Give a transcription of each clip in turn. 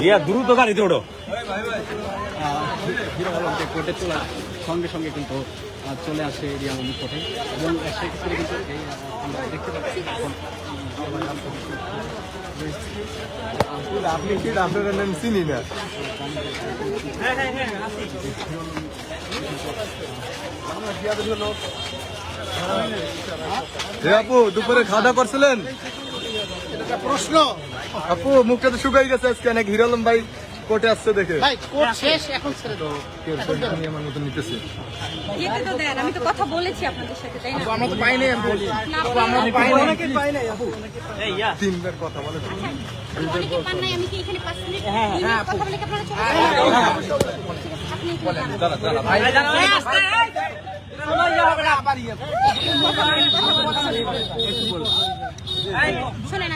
রিয়া দ্রুত গাড়িতে ওঠো। কোর্টে সঙ্গে সঙ্গে কিন্তু চলে আসে রিয়া আলম কোর্টে এবং সেক্ষেত্রে কিন্তু আমরা দেখতে পাচ্ছি উম, সবার আপনি কি আপনার নাম চিনি না? আপু দুপুরে খাওয়া দাওয়া করছিলেন? প্রশ্ন আপু মুখটা তো শুকাই গেছে আজকে অনেক হিরালম ভাই কোর্টে আসছে দেখে ভাই কোর্ট শেষ এখন ছেড়ে দাও আমি আমার মতো নিতেছি যেতে তো দেন আমি তো কথা বলেছি আপনাদের সাথে তাই না আমরা তো পাইনি আমি বলি না, আপনারা তিনবার কথা বলে অনেকে পান নাই, আমি কি এখানে পাঁচ মিনিট মিনিট কথা বলে কি আপনারা চলে যাবেন? আপনি একটু জানান।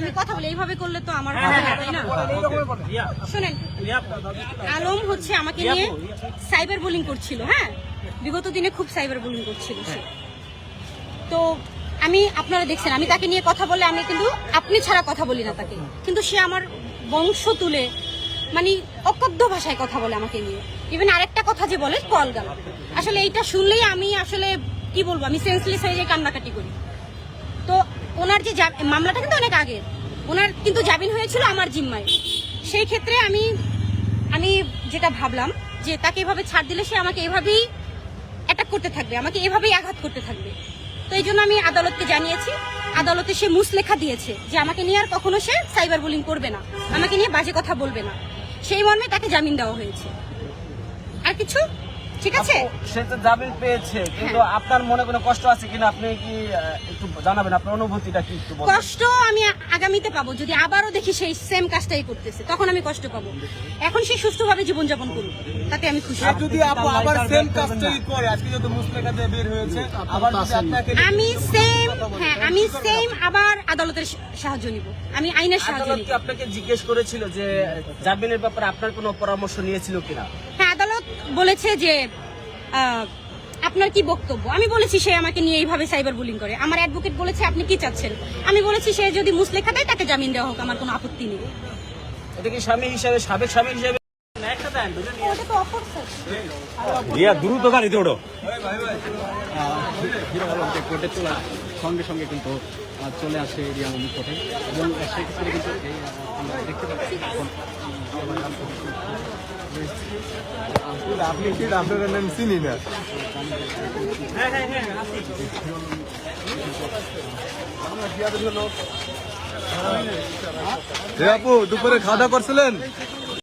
আমি কথা বলি এইভাবে করলে তো আমার তাই না? শোনেন আলম হচ্ছে আমাকে নিয়ে সাইবার বুলিং করছিল হ্যাঁ? বিগত দিনে খুব সাইবার বুলিং করছিল সে। তো আমি আপনারা দেখছেন আমি তাকে নিয়ে কথা বলে আমি কিন্তু আপনি ছাড়া কথা বলি না তাকে। কিন্তু সে আমার বংশ তুলে মানে অকথ্য ভাষায় কথা বলে আমাকে নিয়ে। ইভেন আরেকটা কথা যে বলে কল গেল। আসলে এইটা শুনলেই আমি আসলে কি বলব আমি সেন্সলেস হয়ে যাই কান্নাকাটি করি। ওনার যে মামলাটা কিন্তু অনেক আগের। ওনার কিন্তু জামিন হয়েছিল আমার জিম্মায়। সেই ক্ষেত্রে আমি আমি যেটা ভাবলাম যে তাকে এভাবে ছাড় দিলে সে আমাকে এভাবেই অ্যাটাক করতে থাকবে, আমাকে এভাবেই আঘাত করতে থাকবে। তো এই জন্য আমি আদালতকে জানিয়েছি। আদালতে সে মুসলেখা দিয়েছে যে আমাকে নিয়ে আর কখনো সে সাইবার বুলিং করবে না, আমাকে নিয়ে বাজে কথা বলবে না। সেই মর্মে তাকে জামিন দেওয়া হয়েছে। আর কিছু? ঠিক আছে? সে তো জামিন পেয়েছে কিন্তু হ্যাঁ। আপনার মনে কোনো কষ্ট আছে কিনা? আপনি কি একটু জানাবেন আপনার অনুভূতিটা কি একটু কষ্ট আমি আগামীতে পাবো যদি আবারও দেখি সেই সেম কাজটাই করতেছে তখন আমি কষ্ট পাবো। এখন সে সুস্থভাবে জীবনযাপন করুক তাতে আমি খুশি যদি আপু আবার সেম কাজটাই করে আজকে যত মুসলেখা দিয়ে বের হয়েছে আবার যদি আপনাকে আমি সেম হ্যাঁ আমি সেম আবার আদালতের সাহায্য নিব। আমি আইনের সাহায্য নিব। আপনাকে জিজ্ঞেস করেছিল যে জামিনের ব্যাপারে আপনার কোনো পরামর্শ নিয়েছিল কিনা? বলেছে যে আপনার কি বক্তব্য? আমি বলেছি সে আমাকে নিয়ে এইভাবে সাইবার বুলিং করে। আমার অ্যাডভোকেট বলেছে আপনি কি চাচ্ছেন? আমি বলেছি সে যদি মুসলেখা দেয় তাকে জামিন দেওয়া হোক আমার কোনো আপত্তি নেই। এটা কি স্বামী হিসাবে সাবেক স্বামী হিসাবে? রিয়া দ্রুত গাড়িতে ওঠো। কোর্টে সঙ্গে সঙ্গে কিন্তু চলে আসে রিয়া আলম কোর্টে। এবং সেক্ষেত্রে কিন্তু আপনি কি আপনার নাম চিনি না আপু দুপুরে খাওয়া দাওয়া করছিলেন?